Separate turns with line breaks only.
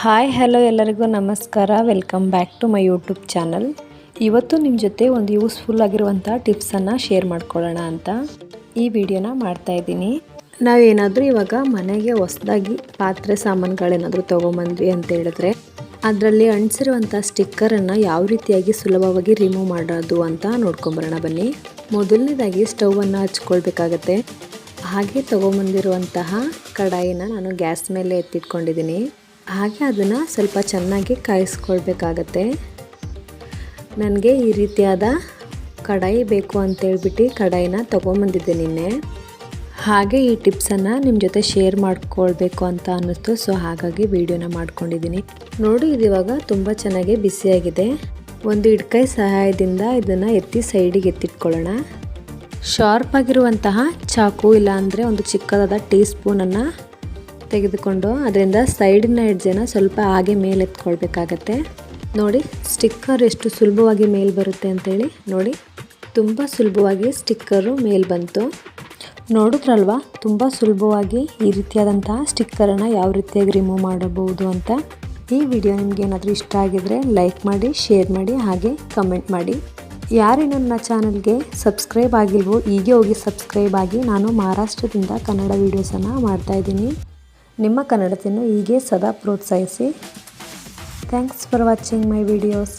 Hi, hello ಎಲ್ಲರಿಗೂ ನಮಸ್ಕಾರ. Welcome back to my YouTube channel ಇವತ್ತು ನಿಮ್ಮ ಜೊತೆ ಒಂದು ಯೂಸ್ಫುಲ್ ಆಗಿರುವಂಥ ಟಿಪ್ಸನ್ನು ಶೇರ್ ಮಾಡ್ಕೊಳ್ಳೋಣ ಅಂತ ಈ ವಿಡಿಯೋನ ಮಾಡ್ತಾ ಇದ್ದೀನಿ. ನಾವೇನಾದರೂ ಇವಾಗ ಮನೆಗೆ ಹೊಸದಾಗಿ ಪಾತ್ರೆ ಸಾಮಾನುಗಳೇನಾದರೂ ತೊಗೊಂಬಂದ್ವಿ ಅಂತ ಹೇಳಿದ್ರೆ ಅದರಲ್ಲಿ ಅಂಟಿಸಿರುವಂಥ ಸ್ಟಿಕ್ಕರನ್ನು ಯಾವ ರೀತಿಯಾಗಿ ಸುಲಭವಾಗಿ ರಿಮೂವ್ ಮಾಡೋದು ಅಂತ ನೋಡ್ಕೊಂಬರೋಣ ಬನ್ನಿ. ಮೊದಲನೇದಾಗಿ ಸ್ಟವನ್ನು ಹಚ್ಕೊಳ್ಬೇಕಾಗತ್ತೆ. ಹಾಗೆ ತೊಗೊಂಬಂದಿರುವಂತಹ ಕಡಾಯಿನ ನಾನು ಗ್ಯಾಸ್ ಮೇಲೆ ಎತ್ತಿಟ್ಕೊಂಡಿದ್ದೀನಿ. ಹಾಗೆ ಅದನ್ನು ಸ್ವಲ್ಪ ಚೆನ್ನಾಗಿ ಕಾಯಿಸ್ಕೊಳ್ಬೇಕಾಗತ್ತೆ. ನನಗೆ ಈ ರೀತಿಯಾದ ಕಡಾಯಿ ಬೇಕು ಅಂತೇಳ್ಬಿಟ್ಟು ಕಡಾಯಿನ ತೊಗೊಂಬಂದಿದ್ದೆ ನಿನ್ನೆ. ಹಾಗೆ ಈ ಟಿಪ್ಸನ್ನು ನಿಮ್ಮ ಜೊತೆ ಶೇರ್ ಮಾಡ್ಕೊಳ್ಬೇಕು ಅಂತ ಅನ್ನಿಸ್ತು, ಸೊ ಹಾಗಾಗಿ ವಿಡಿಯೋನ ಮಾಡ್ಕೊಂಡಿದ್ದೀನಿ. ನೋಡಿ, ಇದು ಇವಾಗ ತುಂಬ ಚೆನ್ನಾಗಿ ಬಿಸಿಯಾಗಿದೆ. ಒಂದು ಇಡ್ಕೈ ಸಹಾಯದಿಂದ ಇದನ್ನು ಎತ್ತಿ ಸೈಡಿಗೆ ಎತ್ತಿಟ್ಕೊಳ್ಳೋಣ. ಶಾರ್ಪ್ ಆಗಿರುವಂತಹ ಚಾಕು ಇಲ್ಲಾಂದರೆ ಒಂದು ಚಿಕ್ಕದಾದ ಟೀ ಸ್ಪೂನನ್ನು ತೆಗೆದುಕೊಂಡು ಅದರಿಂದ ಸೈಡಿನ ಎಡ್ಜನ್ನು ಸ್ವಲ್ಪ ಹಾಗೆ ಮೇಲೆ ಎತ್ಕೊಳ್ಬೇಕಾಗತ್ತೆ ನೋಡಿ, ಸ್ಟಿಕ್ಕರ್ ಎಷ್ಟು ಸುಲಭವಾಗಿ ಮೇಲೆ ಬರುತ್ತೆ ಅಂತೇಳಿ ನೋಡಿ. ತುಂಬ ಸುಲಭವಾಗಿ ಸ್ಟಿಕ್ಕರು ಮೇಲೆ ಬಂತು. ನೋಡಿದ್ರಲ್ವಾ, ತುಂಬ ಸುಲಭವಾಗಿ ಈ ರೀತಿಯಾದಂತಹ ಸ್ಟಿಕ್ಕರನ್ನು ಯಾವ ರೀತಿಯಾಗಿ ರಿಮೂವ್ ಮಾಡಬಹುದು ಅಂತ. ಈ ವಿಡಿಯೋ ನಿಮ್ಗೆ ಏನಾದರೂ ಇಷ್ಟ ಆಗಿದ್ರೆ ಲೈಕ್ ಮಾಡಿ, ಶೇರ್ ಮಾಡಿ, ಹಾಗೆ ಕಮೆಂಟ್ ಮಾಡಿ. ಯಾರೇ ನನ್ನ ಚಾನಲ್ಗೆ ಸಬ್ಸ್ಕ್ರೈಬ್ ಆಗಿಲ್ವೋ, ಹೀಗೆ ಹೋಗಿ ಸಬ್ಸ್ಕ್ರೈಬ್ ಆಗಿ ನಾನು ಮಹಾರಾಷ್ಟ್ರದಿಂದ ಕನ್ನಡ ವೀಡಿಯೋಸನ್ನು ಮಾಡ್ತಾಯಿದ್ದೀನಿ ನಿಮ್ಮ ಕನ್ನಡತೆಯನ್ನು ಹೀಗೆ ಸದಾ ಪ್ರೋತ್ಸಾಹಿಸಿ. Thanks for watching my videos